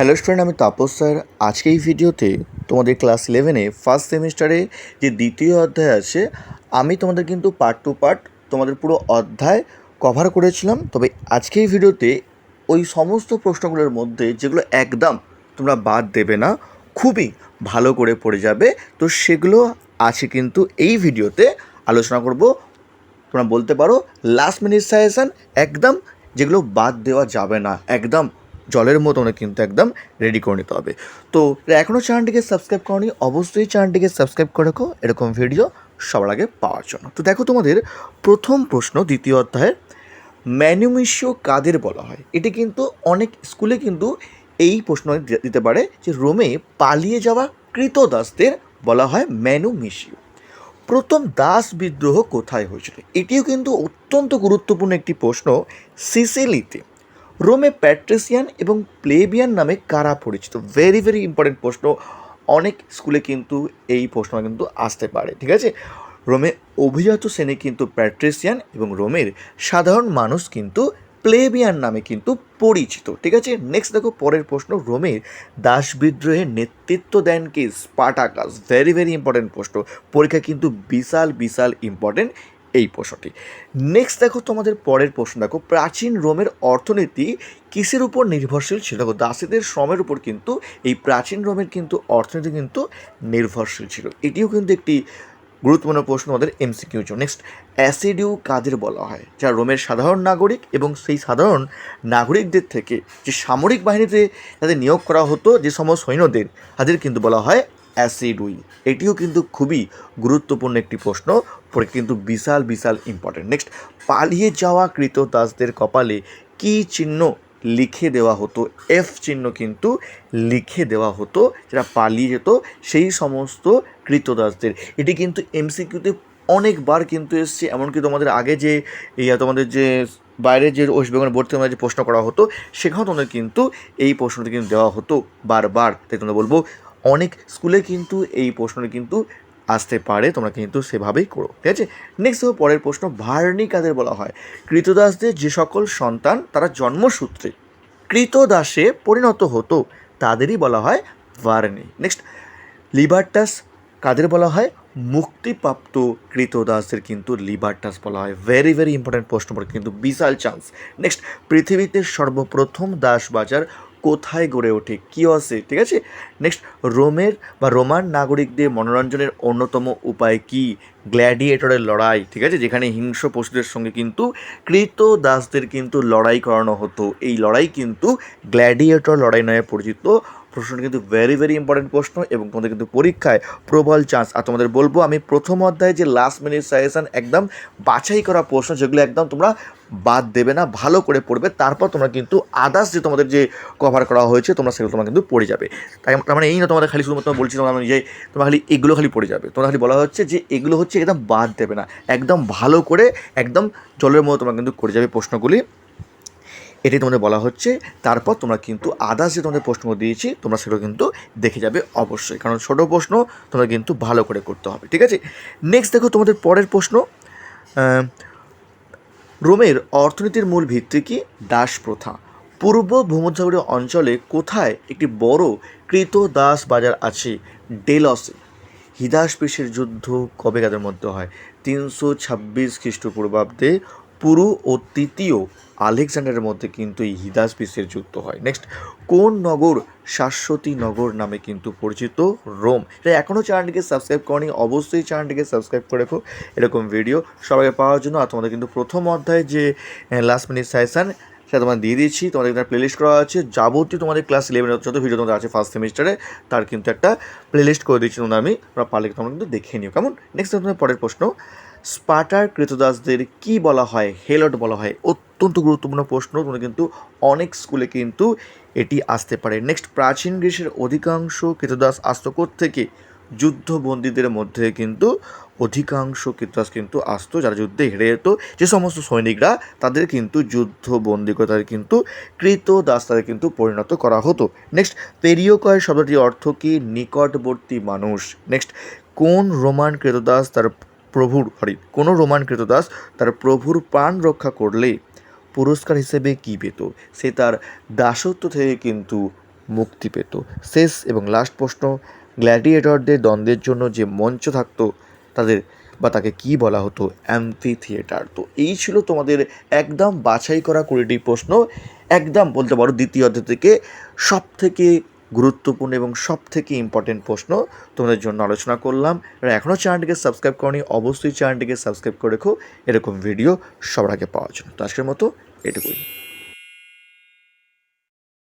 Hello student আমি Tapas sir. আজকে এই ভিডিওতে তোমাদের ক্লাস ইলেভেনে ফার্স্ট সেমিস্টারে যে দ্বিতীয় অধ্যায় আছে, আমি তোমাদের কিন্তু পার্ট টু পার্ট তোমাদের পুরো অধ্যায় কভার করেছিলাম। তবে আজকে এই ভিডিওতে ওই সমস্ত প্রশ্নগুলোর মধ্যে যেগুলো একদম তোমরা বাদ দেবে না, খুবই ভালো করে পড়ে যাবে। তো সেগুলো আছে কিন্তু এই ভিডিওতে আলোচনা করব। তোমরা বলতে পারো লাস্ট মিনিট সাজেশান একদম যেগুলো বাদ দেওয়া যাবে না, একদম জলের মতো তোমরা কিন্তু একদম রেডি করে নিতে হবে। তো এখনও চ্যানেলটিকে সাবস্ক্রাইব করনি, অবশ্যই চ্যানেলটিকে সাবস্ক্রাইব করে রাখো। এরকম ভিডিও সবার আগে পাওয়ার জন্য। তো দেখো তোমাদের প্রথম প্রশ্ন, দ্বিতীয় অধ্যায়ের ম্যানুমিশিও কাদের বলা হয়? এটি কিন্তু অনেক স্কুলে কিন্তু এই প্রশ্ন দিতে পারে যে রোমে পালিয়ে যাওয়া কৃতদাসদের বলা হয় ম্যানুমিশিও। প্রথম দাস বিদ্রোহ কোথায় হয়েছিল? এটিও কিন্তু অত্যন্ত গুরুত্বপূর্ণ একটি প্রশ্ন সিসিলিতে। রোমে প্যাট্রিসিয়ান এবং প্লেবিয়ান নামে কারা পরিচিত? ভেরি ভেরি ইম্পর্টেন্ট প্রশ্ন। অনেক স্কুলে কিন্তু এই প্রশ্ন কিন্তু আসতে পারে, ঠিক আছে? রোমে অভিজাত শ্রেণি কিন্তু প্যাট্রিসিয়ান এবং রোমের সাধারণ মানুষ কিন্তু প্লেবিয়ান নামে কিন্তু পরিচিত, ঠিক আছে? নেক্সট দেখো, পরের প্রশ্ন। রোমের দাস বিদ্রোহের নেতৃত্ব দেন কি? স্পাটাকাস ভেরি ভেরি ইম্পর্টেন্ট প্রশ্ন। পরীক্ষা কিন্তু বিশাল বিশাল ইম্পর্টেন্ট এই প্রশ্নটি। নেক্সট দেখো তোমাদের পরের প্রশ্ন দেখো, প্রাচীন রোমের অর্থনীতি কিসের উপর নির্ভরশীল ছিল? দেখো, দাসীদের শ্রমের উপর কিন্তু, এই প্রাচীন রোমের কিন্তু অর্থনীতি কিন্তু নির্ভরশীল ছিল। এটিও কিন্তু একটি গুরুত্বপূর্ণ প্রশ্ন আমাদের এমসিকিউ জন্য। নেক্সট অ্যাসিডিউ কাদের বলা হয়? যা রোমের সাধারণ নাগরিক এবং সেই সাধারণ নাগরিকদের থেকে, যে সামরিক বাহিনীতে যাদের নিয়োগ করা হতো, যে সমস্ত সৈন্যদের, তাদের কিন্তু বলা হয় অ্যাসিডুই এটিও কিন্তু খুবই গুরুত্বপূর্ণ একটি প্রশ্ন, পরে কিন্তু বিশাল বিশাল ইম্পর্টেন্ট নেক্সট পালিয়ে যাওয়া কৃতদাসদের কপালে কী চিহ্ন লিখে দেওয়া হতো? এফ চিহ্ন কিন্তু লিখে দেওয়া হতো, যেটা পালিয়ে যেত সেই সমস্ত কৃতদাসদের। এটি কিন্তু এমসিকিউতে অনেকবার কিন্তু এসছে, এমনকি তোমাদের আগে যে, ইয়া, তোমাদের যে বাইরে যে ওয়েস্ট বেঙ্গল বোর্ড থেকে যে প্রশ্ন করা হতো, সেখানেও তোমাদের কিন্তু এই প্রশ্নটি কিন্তু দেওয়া হতো বারবার। তাই তোমরা বলব অনেক স্কুলে কিন্তু এই প্রশ্নটি কিন্তু আসতে পারে, তোমরা কিন্তু সেভাবেই করো, ঠিক আছে? নেক্সট দেখো পরের প্রশ্ন, ভার্নি কাদের বলা হয়? কৃতদাসদের যে সকল সন্তান, তারা জন্মসূত্রে কৃতদাসে পরিণত হতো, তাদেরই বলা হয় ভার্নি। নেক্সট লিবার্টাস কাদের বলা হয়? মুক্তিপ্রাপ্ত কৃতদাসদের কিন্তু লিবার্টাস বলা হয়। ভেরি ভেরি ইম্পর্ট্যান্ট প্রশ্ন পড়ে কিন্তু বিশাল চান্স নেক্সট পৃথিবীতে সর্বপ্রথম দাস বাজার কোথায় গড়ে ওঠে? কিওসে ঠিক আছে? নেক্সট রোমের বা রোমান নাগরিকদের মনোরঞ্জনের অন্যতম উপায় কি? গ্ল্যাডিয়েটরের লড়াই, ঠিক আছে? যেখানে হিংস্র পশুদের সঙ্গে কিন্তু কৃত দাসদের কিন্তু লড়াই করানো হতো। এই লড়াই কিন্তু গ্ল্যাডিয়েটর লড়াই নয় পরিচিত। প্রশ্নটি কিন্তু ভেরি ভেরি ইম্পর্টেন্ট প্রশ্ন এবং তোমাদের কিন্তু পরীক্ষায় প্রবল চান্স আর তোমাদের বলব, আমি প্রথম অধ্যায়ে যে লাস্ট মিনিট সাজেশান একদম বাছাই করা প্রশ্ন, যেগুলো একদম তোমরা বাদ দেবে না, ভালো করে পড়বে, তারপর তোমরা কিন্তু আদার্স যে তোমাদের যে কভার করা হয়েছে, তোমরা সেগুলো তোমরা কিন্তু পড়ে যাবে। তাই তার মানে এই না, তোমাদের খালি শুধুমাত্র বলছি, তোমরা যে তোমরা খালি এগুলো খালি পড়ে যাবে। তোমরা খালি বলা হচ্ছে যে এগুলো হচ্ছে একদম বাদ দেবে না, একদম ভালো করে একদম জলের মতো তোমরা কিন্তু করে যাবে প্রশ্নগুলি। এটি তোমাদের বলা হচ্ছে। তারপর তোমরা কিন্তু আদার্স যে তোমাদের প্রশ্ন দিয়েছি, তোমরা সেগুলো কিন্তু দেখে যাবে অবশ্যই। কারণ ছোটো প্রশ্ন তোমরা কিন্তু ভালো করে করতে হবে, ঠিক আছে? নেক্সট দেখো তোমাদের পরের প্রশ্ন। রোমের অর্থনীতির মূল ভিত্তি কি? দাস প্রথা। পূর্ব ভূমধ্যসাগরীয় অঞ্চলে কোথায় একটি বড় কৃত দাস বাজার আছে? ডেলসে, হিদাসপেশের যুদ্ধ কবে কাদের মধ্যে হয়? তিনশো ছাব্বিশ খ্রিস্টপূর্বাব্দে পুরু ও তৃতীয় আলেকজান্ডারের মধ্যে কিন্তু এই হিদাসপিসের যুদ্ধ হয়। নেক্সট কোন নগর শাশ্বতী নগর নামে কিন্তু পরিচিত? রোম। এটা এখনও চ্যানেলটিকে সাবস্ক্রাইব করনি, অবশ্যই চ্যানেলটিকে সাবস্ক্রাইব করে রেখো। এরকম ভিডিও সবাইকে পাওয়ার জন্য। আর তোমাদের কিন্তু প্রথম অধ্যায় যে লাস্ট মিনিট সাজেশান সেটা তোমার দিয়ে দিয়েছি। তোমাদের একটা প্লেলিস্ট করা আছে। যাবতীয় তোমাদের ক্লাস ইলেভেনের যত ভিডিও তোমাদের আছে ফার্স্ট সেমিস্টারে তার কিন্তু একটা প্লেলিস্ট করে দিচ্ছি তোমরা আমি, তোমরা পারলে তোমরা কিন্তু দেখে নিও। কেমন? নেক্সট তোমাদের পরের প্রশ্ন। স্পার্টার কৃতদাসদের কি বলা হয়, হেলট বলা হয়, অত্যন্ত গুরুত্বপূর্ণ প্রশ্ন। কিন্তু অনেক স্কুলে কিন্তু এটি আসতে পারে। নেক্সট, প্রাচীন গ্রীসের অধিকাংশ কৃতদাস আসত থেকে যুদ্ধবন্দীদের মধ্যে কিন্তু অধিকাংশ কৃতদাস কিন্তু আসতো, যারা যুদ্ধে হেরে যেত। যে সমস্ত সৈনিকরা তাদের কিন্তু যুদ্ধবন্দী করে তাদের কিন্তু কৃতদাস তাদের কিন্তু পরিণত করা হতো। নেক্সট পেরিয়কয় শব্দটির অর্থ কি? নিকটবর্তী মানুষ। নেক্সট, কোন রোমান কৃতদাস তার প্রভুর সরি কোনো রোমান কৃতদাস তার প্রভুর প্রাণ রক্ষা করলে পুরস্কার হিসেবে কী পেত? সে তার দাসত্ব থেকে কিন্তু মুক্তি পেত। শেষ এবং লাস্ট প্রশ্ন, গ্ল্যাডিয়েটরদের দ্বন্দ্বের জন্য যে মঞ্চ থাকতো, তাদের বা তাকে কি বলা হতো? অ্যাম্পি থিয়েটার তো এই ছিল তোমাদের একদম বাছাই করা কুড়িটি প্রশ্ন। একদম বলতে পারো দ্বিতীয় অধ্যায় থেকে সব থেকে গুরুত্বপূর্ণ এবং সব থেকে ইম্পর্টেন্ট প্রশ্ন তোমাদের জন্য আলোচনা করলাম। আর এখনও চ্যানেলটিকে সাবস্ক্রাইব করনি, অবশ্যই চ্যানেলটিকে সাবস্ক্রাইব করে রেখো। এরকম ভিডিও সবার আগে পাওয়ার জন্য। তো আজকের মতো এটুকুই।